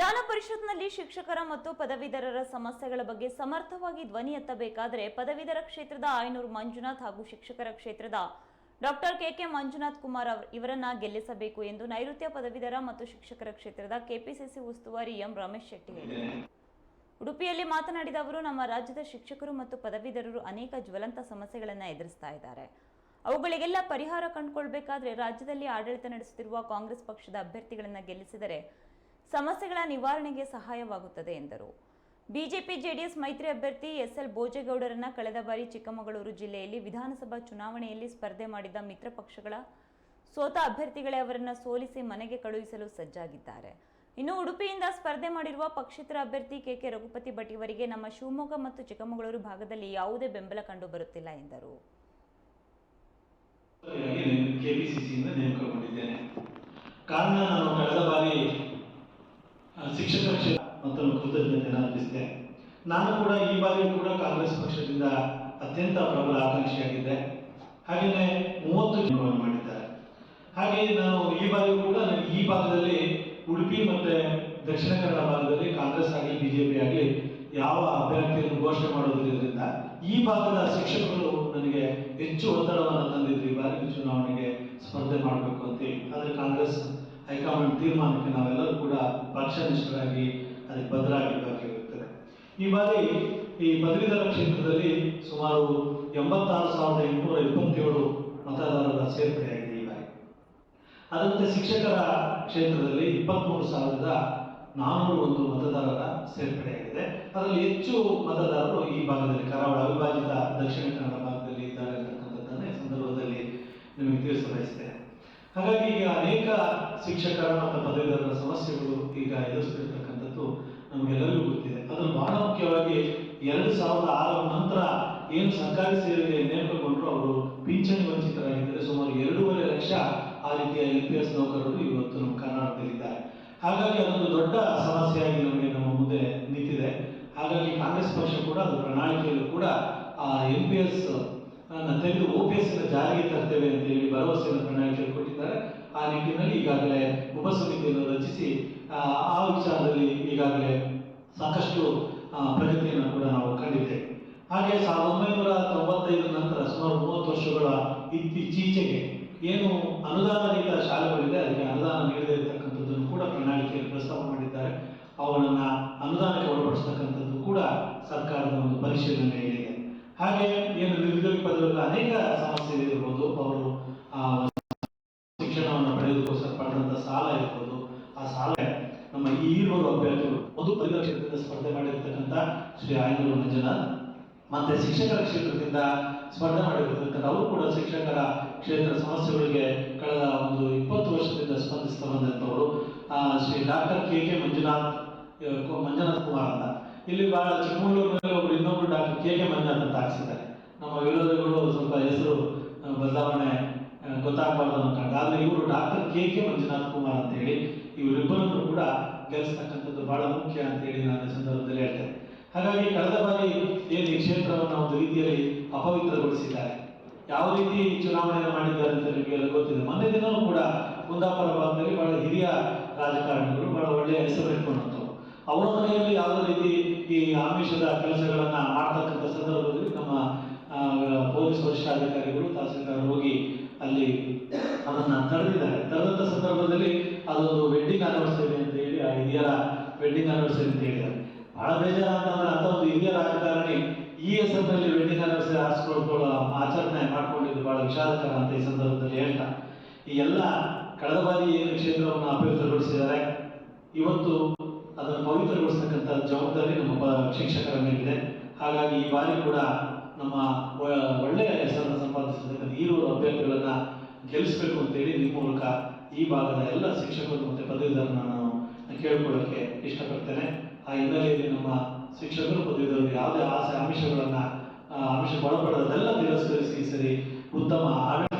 ವಿಧಾನ ಪರಿಷತ್ನಲ್ಲಿ ಶಿಕ್ಷಕರ ಮತ್ತು ಪದವೀಧರರ ಸಮಸ್ಯೆಗಳ ಬಗ್ಗೆ ಸಮರ್ಥವಾಗಿ ಧ್ವನಿ ಎತ್ತಬೇಕಾದರೆ ಪದವೀಧರ ಕ್ಷೇತ್ರದ ಆಯನೂರು ಮಂಜುನಾಥ್ ಹಾಗೂ ಶಿಕ್ಷಕರ ಕ್ಷೇತ್ರದ ಡಾಕ್ಟರ್ ಕೆಕೆ ಮಂಜುನಾಥ್ ಕುಮಾರ್ ಅವರು, ಇವರನ್ನ ಗೆಲ್ಲಿಸಬೇಕು ಎಂದು ನೈಋತ್ಯ ಪದವೀಧರ ಮತ್ತು ಶಿಕ್ಷಕರ ಕ್ಷೇತ್ರದ ಕೆಪಿಸಿಸಿ ಉಸ್ತುವಾರಿ ಎಂ ರಮೇಶ್ ಶೆಟ್ಟಿ ಹೇಳಿದರು. ಉಡುಪಿಯಲ್ಲಿ ಮಾತನಾಡಿದ ಅವರು, ನಮ್ಮ ರಾಜ್ಯದ ಶಿಕ್ಷಕರು ಮತ್ತು ಪದವೀಧರರು ಅನೇಕ ಜ್ವಲಂತ ಸಮಸ್ಯೆಗಳನ್ನು ಎದುರಿಸ್ತಾ ಇದ್ದಾರೆ. ಅವುಗಳಿಗೆಲ್ಲ ಪರಿಹಾರ ಕಂಡುಕೊಳ್ಬೇಕಾದ್ರೆ ರಾಜ್ಯದಲ್ಲಿ ಆಡಳಿತ ನಡೆಸುತ್ತಿರುವ ಕಾಂಗ್ರೆಸ್ ಪಕ್ಷದ ಅಭ್ಯರ್ಥಿಗಳನ್ನು ಗೆಲ್ಲಿಸಿದರೆ ಸಮಸ್ಯೆಗಳ ನಿವಾರಣೆಗೆ ಸಹಾಯವಾಗುತ್ತದೆ ಎಂದರು. ಬಿಜೆಪಿ ಜೆಡಿಎಸ್ ಮೈತ್ರಿ ಅಭ್ಯರ್ಥಿ ಎಸ್ಎಲ್ ಭೋಜೇಗೌಡರನ್ನ ಕಳೆದ ಬಾರಿ ಚಿಕ್ಕಮಗಳೂರು ಜಿಲ್ಲೆಯಲ್ಲಿ ವಿಧಾನಸಭಾ ಚುನಾವಣೆಯಲ್ಲಿ ಸ್ಪರ್ಧೆ ಮಾಡಿದ ಮಿತ್ರ ಪಕ್ಷಗಳ ಸೋತ ಅಭ್ಯರ್ಥಿಗಳೇ ಅವರನ್ನು ಸೋಲಿಸಿ ಮನೆಗೆ ಕಳುಹಿಸಲು ಸಜ್ಜಾಗಿದ್ದಾರೆ. ಇನ್ನು ಉಡುಪಿಯಿಂದ ಸ್ಪರ್ಧೆ ಮಾಡಿರುವ ಪಕ್ಷೇತರ ಅಭ್ಯರ್ಥಿ ಕೆ ರಘುಪತಿ ಭಟ್ ಇವರಿಗೆ ನಮ್ಮ ಶಿವಮೊಗ್ಗ ಮತ್ತು ಚಿಕ್ಕಮಗಳೂರು ಭಾಗದಲ್ಲಿ ಯಾವುದೇ ಬೆಂಬಲ ಕಂಡು ಬರುತ್ತಿಲ್ಲ ಎಂದರು ಕಾರಣ ಕಳೆದ ಬಾರಿ ಶಿಕ್ಷಕರ ಕ್ಷೇತ್ರ ಮತ್ತೊಂದು ಕೃತಜ್ಞತೆಯನ್ನು ಅರ್ಪಿಸಿದೆ ನಾನು ಕೂಡ ಈ ಬಾರಿ ಕೂಡ ಕಾಂಗ್ರೆಸ್ ಪಕ್ಷದಿಂದ ಅತ್ಯಂತ ಪ್ರಬಲ ಆಕಾಂಕ್ಷಿಯಾಗಿದ್ದೆ. ಹಾಗೆಯೇ ಮೂವತ್ತು ಜನ ಮಾಡಿದ್ದಾರೆ. ಹಾಗೆ ನಾನು ಈ ಬಾರಿ ಕೂಡ ಈ ಭಾಗದಲ್ಲಿ ಉಡುಪಿ ಮತ್ತೆ ದಕ್ಷಿಣ ಕನ್ನಡ ಭಾಗದಲ್ಲಿ ಕಾಂಗ್ರೆಸ್ ಆಗಲಿ, ಬಿಜೆಪಿ ಆಗಲಿ ಯಾವ ಅಭ್ಯರ್ಥಿಯನ್ನು ಘೋಷಣೆ ಮಾಡೋದ್ರಿಂದ ಈ ಭಾಗದ ಶಿಕ್ಷಕರು ನನಗೆ ಹೆಚ್ಚು ಒತ್ತಡವನ್ನು ತಂದಿದ್ರು. ಈ ಬಾರಿ ಚುನಾವಣೆಗೆ ಸ್ಪರ್ಧೆ ಮಾಡಬೇಕು ಅಂತ ಆದರೆ ಕಾಂಗ್ರೆಸ್ ಹೈಕಮಾಂಡ್ ತೀರ್ಮಾನಕ್ಕೆ ನಾವೆಲ್ಲರೂ ಕೂಡ ಪಕ್ಷನಿಷ್ಠರಾಗಿ ಅದಕ್ಕೆ ಇರುತ್ತದೆ ಈ ಬಾರಿ ಈ ಪದವೀಧರ ಕ್ಷೇತ್ರದಲ್ಲಿ ಸುಮಾರು ಎಂಬತ್ತಾರು ಸಾವಿರದ ಎಂಟುನೂರ ಇಪ್ಪತ್ತೇಳು ಮತದಾರರ ಸೇರ್ಪಡೆಯಾಗಿದೆ ಈ ಬಾರಿ. ಅದರಂತೆ ಶಿಕ್ಷಕರ ಕ್ಷೇತ್ರದಲ್ಲಿ ಇಪ್ಪತ್ತ್ಮೂರು ಸಾವಿರದ ನಾನ್ನೂರ ಒಂದು ಮತದಾರರ ಸೇರ್ಪಡೆಯಾಗಿದೆ ಅದರಲ್ಲಿ ಹೆಚ್ಚು ಮತದಾರರು ಈ ಭಾಗದಲ್ಲಿ ಕರಾವಳಿ ಅವಿಭಾಜಿತ ದಕ್ಷಿಣ ಕನ್ನಡ ಭಾಗದಲ್ಲಿ ಇದ್ದಾರೆ ಅಂತಕ್ಕಂಥದ್ದನ್ನು ಸಂದರ್ಭದಲ್ಲಿ ನಿಮಗೆ ತಿಳಿಸ ಬಯಸ್ತೇನೆ ಹಾಗಾಗಿ ಈಗ ಅನೇಕ ಶಿಕ್ಷಕರ ಮತ್ತು ಪದವೀಧರರ ಸಮಸ್ಯೆಗಳು ಈಗ ಎದುರಿಸ್ತಿರ್ತಕ್ಕಂಥದ್ದು ನಮಗೆಲ್ಲರಿಗೂ ಗೊತ್ತಿದೆ. ಅದನ್ನು ಬಹಳ ಮುಖ್ಯವಾಗಿ ಎರಡು ಸಾವಿರದ ಆರರ ನಂತರ ಏನು ಸರ್ಕಾರಿ ಸೇವೆಗೆ ನೇಮಕಗೊಂಡ್ರು ಅವರು ಪಿಂಚಣಿ ವಂಚಿತರಾಗಿದ್ದರೆ ಸುಮಾರು ಎರಡೂವರೆ ಲಕ್ಷ ಆ ರೀತಿಯ ಎಲ್ ಪಿ ಎಸ್ ನೌಕರರು ಇವತ್ತು ನಮ್ಮ ಕರ್ನಾಟಕದಲ್ಲಿದ್ದಾರೆ. ಹಾಗಾಗಿ ಅದೊಂದು ದೊಡ್ಡ ಸಮಸ್ಯೆಯಾಗಿ ನಮಗೆ ನಮ್ಮ ಮುಂದೆ ನಿಂತಿದೆ. ಹಾಗಾಗಿ ಕಾಂಗ್ರೆಸ್ ಪಕ್ಷ ಕೂಡ ಅದು ಪ್ರಣಾಳಿಕೆಯಲ್ಲೂ ಕೂಡ ಆ ಎಲ್ ಪಿ ಎಸ್ ತೆಗೆದು ಓಪಿಎಸ್ ಜಾರಿಗೆ ತರ್ತೇವೆ ಅಂತ ಹೇಳಿ ಭರವಸೆಯನ್ನು ಪ್ರಣಾಳಿಕೆಯಲ್ಲಿ ಕೊಟ್ಟಿದ್ದಾರೆ. ಆ ನಿಟ್ಟಿನಲ್ಲಿ ಈಗಾಗಲೇ ಉಪಸಮಿತಿಯನ್ನು ರಚಿಸಿ, ಆ ವಿಚಾರದಲ್ಲಿ ಈಗಾಗಲೇ ಸಾಕಷ್ಟು ಪ್ರಗತಿಯನ್ನು ಕೂಡ ನಾವು ಕಂಡಿದ್ದೇವೆ. ಹಾಗೆ ಸಾವಿರದ ಒಂಬೈನೂರ ತೊಂಬತ್ತೈದರ ನಂತರ ಸುಮಾರು ಮೂವತ್ತು ವರ್ಷಗಳ ಇತ್ತೀಚೆಗೆ ಏನು ಅನುದಾನ ರಹಿತ ಶಾಲೆಗಳಿದೆ, ಅದಕ್ಕೆ ಅನುದಾನ ನೀಡದೇ ಇರತಕ್ಕಂಥದ್ದನ್ನು ಕೂಡ ಪ್ರಣಾಳಿಕೆಯಲ್ಲಿ ಪ್ರಸ್ತಾವ ಮಾಡಿದ್ದಾರೆ. ಅವುಗಳನ್ನ ಅನುದಾನಕ್ಕೆ ಒಳಪಡಿಸ್ತಕ್ಕಂಥದ್ದು ಕೂಡ ಸರ್ಕಾರದ ಒಂದು ಪರಿಶೀಲನೆಯಲ್ಲಿದೆ. ಹಾಗೆ ಏನು ನಿರುದ್ಯೋಗಿ ಪದವಿಲ್ಲ ಅನೇಕ ಸಮಸ್ಯೆ ಇರ್ಬೋದು. ಅವರು ಶಿಕ್ಷಣವನ್ನು ಪಡೆಯೋದಕ್ಕೋಸ್ಕರ ಪಡೆದಂತ ಸಾಲ ಇರ್ಬೋದು. ಆ ಸಾಲ ನಮ್ಮ ಈ ಈರುವರು ಅಭ್ಯರ್ಥಿಗಳು. ಒಂದು ಕ್ಷೇತ್ರದಿಂದ ಸ್ಪರ್ಧೆ ಮಾಡಿರ್ತಕ್ಕಂಥ ಶ್ರೀ ಆಯನೂರು ಮಂಜುನಾಥ್ ಮತ್ತೆ ಶಿಕ್ಷಕರ ಕ್ಷೇತ್ರದಿಂದ ಸ್ಪರ್ಧೆ ಮಾಡಿರ್ತಕ್ಕಂಥ ಅವರು ಕೂಡ ಶಿಕ್ಷಕರ ಕ್ಷೇತ್ರ ಸಮಸ್ಯೆಗಳಿಗೆ ಕಳೆದ ಒಂದು ಇಪ್ಪತ್ತು ವರ್ಷದಿಂದ ಸ್ಪಂದಿಸ್ತಾ ಬಂದಂಥವರು. Shri doctor K K Manjunath Manjunath Kumar ಅಂತ. ಇಲ್ಲಿ ಬಹಳ ಚಿಕ್ಕಮಗಳೂರಿನಲ್ಲಿ ಒಬ್ರು ಇನ್ನೊಬ್ರು ಡಾಕ್ಟರ್ ಕೆ ಕೆ ಮಂಜನ್ ಅಂತ ಹಾಕ್ಸಿದ್ದಾರೆ ನಮ್ಮ ವಿರೋಧಿಗಳು ಸ್ವಲ್ಪ ಹೆಸರು ಬದಲಾವಣೆ ಗೊತ್ತಾಗಬಾರ್ದು ಅನ್ಕೊಂಡು ಆದ್ರೆ ಇವರು doctor K K Manjunath Kumar ಅಂತ ಹೇಳಿ ಇವರಿಬ್ಬರನ್ನು ಕೂಡ ಗೆಲ್ಲಿಸ್ತಕ್ಕಂಥದ್ದು ಬಹಳ ಮುಖ್ಯ ಅಂತ ಹೇಳಿ ನಾನು ಸಂದರ್ಭದಲ್ಲಿ ಹೇಳ್ತೇನೆ. ಹಾಗಾಗಿ ಕಳೆದ ಬಾರಿ ಏನು ಈ ಕ್ಷೇತ್ರವನ್ನು ಒಂದು ರೀತಿಯಲ್ಲಿ ಅಪವಿತ್ರಗೊಳಿಸಿದ್ದಾರೆ. ಯಾವ ರೀತಿ ಚುನಾವಣೆಯನ್ನು ಮಾಡಿದ್ದಾರೆ ಅಂತ ನಿಮಗೆಲ್ಲ ಗೊತ್ತಿದೆ. ಮೊನ್ನೆ ದಿನವೂ ಕೂಡ ಕುಂದಾಪುರ ಭಾಗದಲ್ಲಿ ಬಹಳ ಹಿರಿಯ ರಾಜಕಾರಣಿಗಳು ಬಹಳ ಒಳ್ಳೆಯ ಹೆಸರು ಇಟ್ಕೊಂಡಂಥವ್ರು. ಅವರ ಮನೆಯಲ್ಲಿ ಯಾವುದೇ ರೀತಿ ಈ ಆಮಿಷದ ಕೆಲಸಗಳನ್ನ ಮಾಡ್ತಕ್ಕಂಥ ಸಂದರ್ಭದಲ್ಲಿ ನಮ್ಮ ಪೊಲೀಸ್ ವರಿಷ್ಠಾಧಿಕಾರಿಗಳು, ತಹಸೀಲ್ದಾರ್ ಹೋಗಿ ಅಲ್ಲಿ ಅದನ್ನ ತಡೆದಿದ್ದಾರೆ ತಡೆದಂತ ಸಂದರ್ಭದಲ್ಲಿ ಅದೊಂದು ವೆಡ್ಡಿಂಗ್ ಆನಿವರ್ಸರಿ ಅಂತ ಹೇಳಿ ಆ ಹಿರಿಯರ ವೆಡ್ಡಿಂಗ್ ಆನಿವರ್ಸರಿ ಅಂತ ಹೇಳಿದ್ದಾರೆ. ಬಹಳ ಬೇಜಾರ ಅಂತಂದ್ರೆ ಅಂತ ಒಂದು ಹಿರಿಯ ರಾಜಕಾರಣಿ ಈ ಹೆಸರಿನಲ್ಲಿ ವೆಡ್ಡಿಂಗ್ ಆನಿವರ್ಸರಿ ಆರಿಸ್ಕೊಳ್ಕೊಳ್ಳೋ ಆಚರಣೆ ಮಾಡ್ಕೊಂಡಿದ್ದು ಬಹಳ ವಿಷಾದಕರ ಅಂತ ಈ ಸಂದರ್ಭದಲ್ಲಿ ಹೇಳ್ತಾ. ಈ ಎಲ್ಲ ಕಳೆದ ಬಾರಿ ಕ್ಷೇತ್ರವನ್ನು ಅಭಿವೃದ್ಧಿಪಡಿಸಿದ್ದಾರೆ? ಇವತ್ತು ಅದನ್ನು ಪವಿತ್ರಗೊಳಿಸ್ತಕ್ಕಂಥ ಜವಾಬ್ದಾರಿ ನಮ್ಮ ಶಿಕ್ಷಕರ ಮೇಲಿದೆ. ಹಾಗಾಗಿ ಈ ಬಾರಿ ಕೂಡ ನಮ್ಮ ಒಳ್ಳೆಯ ಹೆಸರನ್ನು ಸಂಪಾದಿಸತಕ್ಕಂಥ ಈರೂರು ಅಭ್ಯರ್ಥಿಗಳನ್ನು ಗೆಲ್ಲಿಸಬೇಕು ಅಂತೇಳಿ ನಿಮ್ಮ ಮೂಲಕ ಈ ಭಾಗದ ಎಲ್ಲ ಶಿಕ್ಷಕರು ಮತ್ತೆ ಪದವೀಧರನ್ನ ನಾನು ಕೇಳ್ಕೊಳ್ಳೋಕೆ ಇಷ್ಟಪಡ್ತೇನೆ. ಆ ಹಿನ್ನೆಲೆಯಲ್ಲಿ ನಮ್ಮ ಶಿಕ್ಷಕರು ಪದವೀಧರರು ಯಾವುದೇ ಆಸೆ, ಆಮಿಷಗಳನ್ನ ಆಮಿಷ ಒಳಪಡೋದೆಲ್ಲ ತಿರಸ್ಕರಿಸಿ ಸರಿ ಉತ್ತಮ ಆಡಳಿತ